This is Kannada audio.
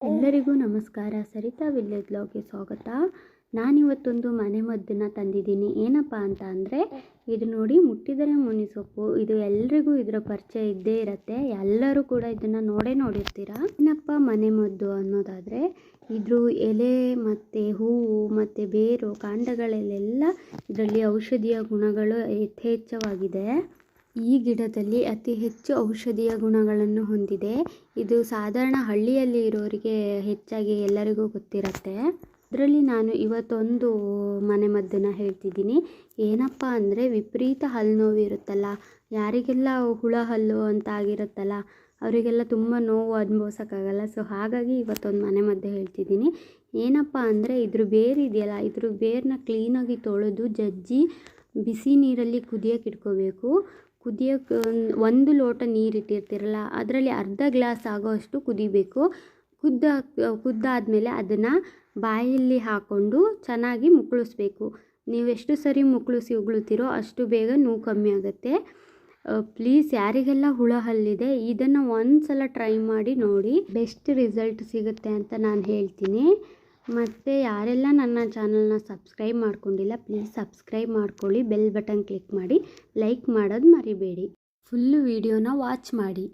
ಎಲ್ಲರಿಗೂ ನಮಸ್ಕಾರ. ಸರಿತಾ ವಿಲೇಜ್ ಬ್ಲಾಗ್ಗೆ ಸ್ವಾಗತ. ನಾನಿವತ್ತೊಂದು ಮನೆ ಮದ್ದನ್ನು ತಂದಿದ್ದೀನಿ. ಏನಪ್ಪ ಅಂತ ಅಂದರೆ, ಇದು ನೋಡಿ ಮುಟ್ಟಿದರೆ ಮುನಿ ಸೊಪ್ಪು. ಇದು ಎಲ್ರಿಗೂ ಇದರ ಪರಿಚಯ ಇದ್ದೇ ಇರುತ್ತೆ. ಎಲ್ಲರೂ ಕೂಡ ಇದನ್ನು ನೋಡೇ ನೋಡಿರ್ತೀರ? ಏನಪ್ಪ ಮನೆ ಮದ್ದು ಅನ್ನೋದಾದರೆ, ಇದ್ರ ಎಲೆ ಮತ್ತು ಹೂವು ಮತ್ತು ಬೇರು, ಕಾಂಡಗಳಲ್ಲೆಲ್ಲ ಇದರಲ್ಲಿ ಔಷಧೀಯ ಗುಣಗಳು ಯಥೇಚ್ಛವಾಗಿದೆ. ಈ ಗಿಡದಲ್ಲಿ ಅತಿ ಹೆಚ್ಚು ಔಷಧೀಯ ಗುಣಗಳನ್ನು ಹೊಂದಿದೆ. ಇದು ಸಾಧಾರಣ ಹಳ್ಳಿಯಲ್ಲಿ ಇರೋರಿಗೆ ಹೆಚ್ಚಾಗಿ ಎಲ್ಲರಿಗೂ ಗೊತ್ತಿರುತ್ತೆ. ಅದರಲ್ಲಿ ನಾನು ಇವತ್ತೊಂದು ಮನೆಮದ್ದನ್ನು ಹೇಳ್ತಿದ್ದೀನಿ. ಏನಪ್ಪ ಅಂದರೆ ವಿಪರೀತ ಹಲ್ಲು ನೋವು ಇರುತ್ತಲ್ಲ, ಯಾರಿಗೆಲ್ಲ ಹುಳ ಹಲ್ಲು ಅಂತ ಆಗಿರುತ್ತಲ್ಲ, ಅವರಿಗೆಲ್ಲ ತುಂಬ ನೋವು ಅನುಭವಿಸೋಕ್ಕಾಗಲ್ಲ. ಸೊ ಹಾಗಾಗಿ ಇವತ್ತೊಂದು ಮನೆಮದ್ದು ಹೇಳ್ತಿದ್ದೀನಿ. ಏನಪ್ಪ ಅಂದರೆ ಇದ್ರ ಬೇರು ಇದೆಯಲ್ಲ, ಇದ್ರ ಬೇರನ್ನ ಕ್ಲೀನಾಗಿ ತೊಳೆದು ಜಜ್ಜಿ ಬಿಸಿ ನೀರಲ್ಲಿ ಕುದಿಯೋಕೆ ಇಟ್ಕೋಬೇಕು. ಕುದಿಯೋಕೆ ಒಂದು ಲೋಟ ನೀರು ಇಟ್ಟಿರ್ತೀರಲ್ಲ, ಅದರಲ್ಲಿ ಅರ್ಧ ಗ್ಲಾಸ್ ಆಗೋವಷ್ಟು ಕುದಿಬೇಕು. ಕುದ್ದ, ಕುದ್ದಾದಮೇಲೆ ಅದನ್ನು ಬಾಯಲ್ಲಿ ಹಾಕ್ಕೊಂಡು ಚೆನ್ನಾಗಿ ಮುಕ್ಕಳಿಸ್ಬೇಕು. ನೀವೆಷ್ಟು ಸರಿ ಮುಕ್ಕಳಿಸಿ ಉಗುಳ್ತೀರೋ ಅಷ್ಟು ಬೇಗ ನೋವು ಕಮ್ಮಿ ಆಗುತ್ತೆ. ಪ್ಲೀಸ್ ಯಾರಿಗೆಲ್ಲ ಹುಳ ಹಲ್ಲಿದೆ, ಇದನ್ನು ಒಂದು ಸಲ ಟ್ರೈ ಮಾಡಿ ನೋಡಿ. ಬೆಸ್ಟ್ ರಿಸಲ್ಟ್ ಸಿಗುತ್ತೆ ಅಂತ ನಾನು ಹೇಳ್ತೀನಿ. ಮತ್ತು ಯಾರೆಲ್ಲ ನನ್ನ ಚಾನಲ್ನ ಸಬ್ಸ್ಕ್ರೈಬ್ ಮಾಡ್ಕೊಂಡಿಲ್ಲ, ಪ್ಲೀಸ್ ಸಬ್ಸ್ಕ್ರೈಬ್ ಮಾಡ್ಕೊಳ್ಳಿ, ಬೆಲ್ ಬಟನ್ ಕ್ಲಿಕ್ ಮಾಡಿ, ಲೈಕ್ ಮಾಡೋದು ಮರಿಬೇಡಿ. ಫುಲ್ಲು ವೀಡಿಯೋನ ವಾಚ್ ಮಾಡಿ.